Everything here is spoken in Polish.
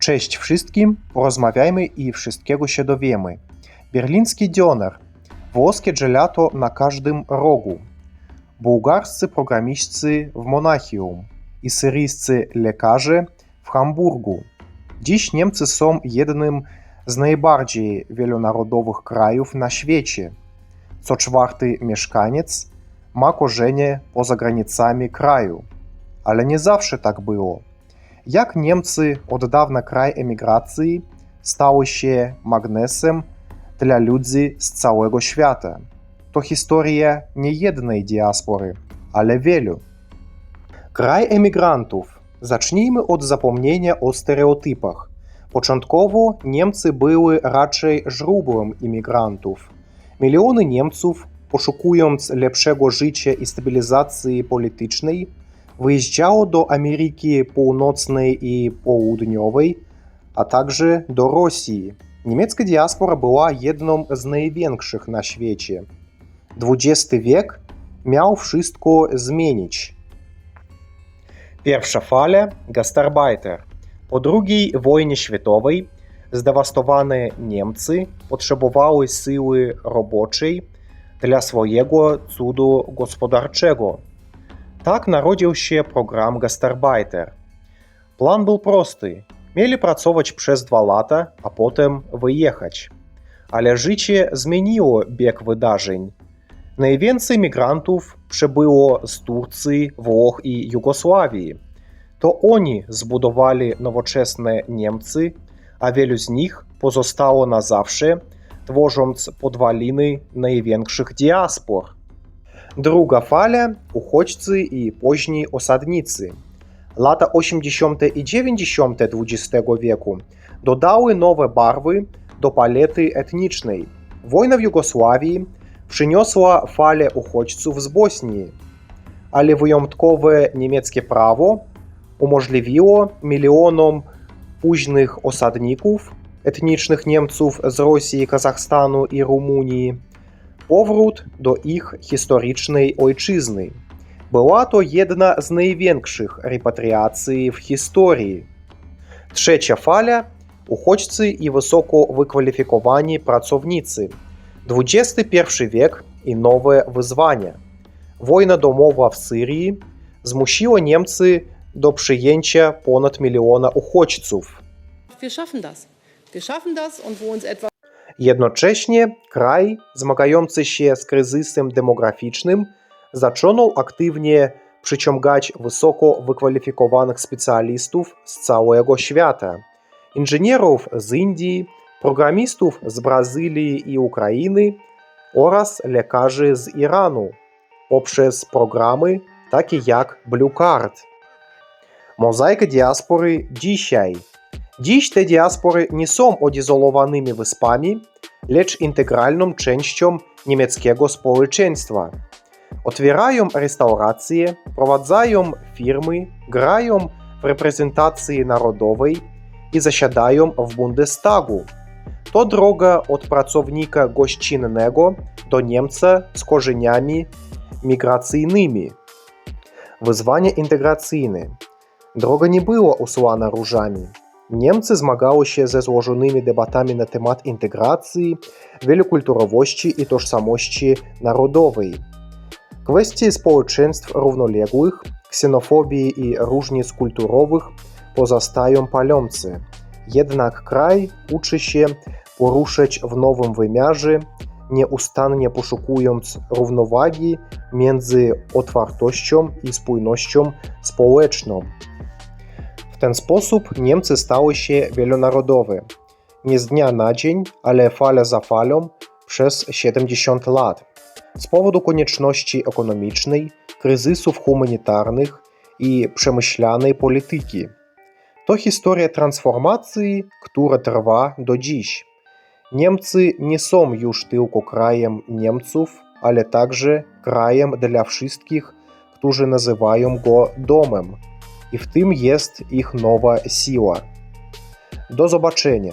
Cześć wszystkim, porozmawiajmy i wszystkiego się dowiemy. Berliński dioner, włoskie gelato na każdym rogu, bułgarscy programiści w Monachium i syryjscy lekarze w Hamburgu. Dziś Niemcy są jednym z najbardziej wielonarodowych krajów na świecie. Co czwarty mieszkaniec ma korzenie poza granicami kraju. Ale nie zawsze tak było. Jak Niemcy od dawna kraj emigracji stały się magnesem dla ludzi z całego świata. To historia nie jednej diaspory, ale wielu. Kraj emigrantów. Zacznijmy od zapomnienia o stereotypach. Początkowo Niemcy były raczej źródłem imigrantów. Miliony Niemców, poszukując lepszego życia i stabilizacji politycznej, wyjeżdżało do Ameryki Północnej i Południowej, a także do Rosji. Niemiecka diaspora była jedną z największych na świecie. XX wiek miał wszystko zmienić. Pierwsza fala gastarbeiter. Po II wojnie światowej zdewastowane Niemcy potrzebowały siły roboczej dla swojego cudu gospodarczego. Tak narodził się program Gastarbeiter. Plan był prosty. Mieli pracować przez dwa lata, a potem wyjechać. Ale życie zmieniło bieg wydarzeń. Najwięcej migrantów przybyło z Turcji, Włoch i Jugosławii. To oni zbudowali nowoczesne Niemcy, a wielu z nich pozostało na zawsze, tworząc podwaliny największych diaspor. Druga fala uchodźcy i późni osadnicy. Lata 80. i 90. XX wieku dodały nowe barwy do palety etnicznej. Wojna w Jugosławii przyniosła falę uchodźców z Bośni, ale wyjątkowe niemieckie prawo umożliwiło milionom późnych osadników etnicznych Niemców z Rosji, Kazachstanu i Rumunii powrót do ich historycznej ojczyzny. Była to jedna z największych repatriacji w historii. Trzecia fala uchodźcy i wysoko wykwalifikowani pracownicy. XXI wiek i nowe wyzwania. Wojna domowa w Syrii zmusiła Niemcy do przyjęcia ponad miliona uchodźców. Wir schaffen das. Wir schaffen das und wo uns etwa Jednocześnie kraj zmagający się z kryzysem demograficznym zaczął aktywnie przyciągać wysoko wykwalifikowanych specjalistów z całego świata. Inżynierów z Indii, programistów z Brazylii i Ukrainy oraz lekarzy z Iranu poprzez programy takie jak Blue Card. Mozaika diaspory dzisiaj. Dziś te diaspory nie są odizolowanymi wyspami, lecz integralną częścią niemieckiego społeczeństwa. Otwierają restauracje, prowadzają firmy, grają w reprezentacji narodowej i zasiadają w Bundestagu. To droga od pracownika gościnnego do Niemca z korzeniami migracyjnymi. Wyzwania integracyjne. Droga nie była usłana różami. Niemcy zmagały się ze złożonymi debatami na temat integracji, wielokulturowości i tożsamości narodowej. Kwestie społeczeństw równoległych, ksenofobii i różnic kulturowych pozostają palące. Jednak kraj uczy się poruszać w nowym wymiarze, nieustannie poszukując równowagi między otwartością i spójnością społeczną. Ten sposób Niemcy stały się wielonarodowe. Nie z dnia na dzień, ale fala za falą przez 70 lat. Z powodu konieczności ekonomicznej, kryzysów humanitarnych i przemyślanej polityki. To historia transformacji, która trwa do dziś. Niemcy nie są już tylko krajem Niemców, ale także krajem dla wszystkich, którzy nazywają go domem. I w tym jest ich nowa siła. Do zobaczenia.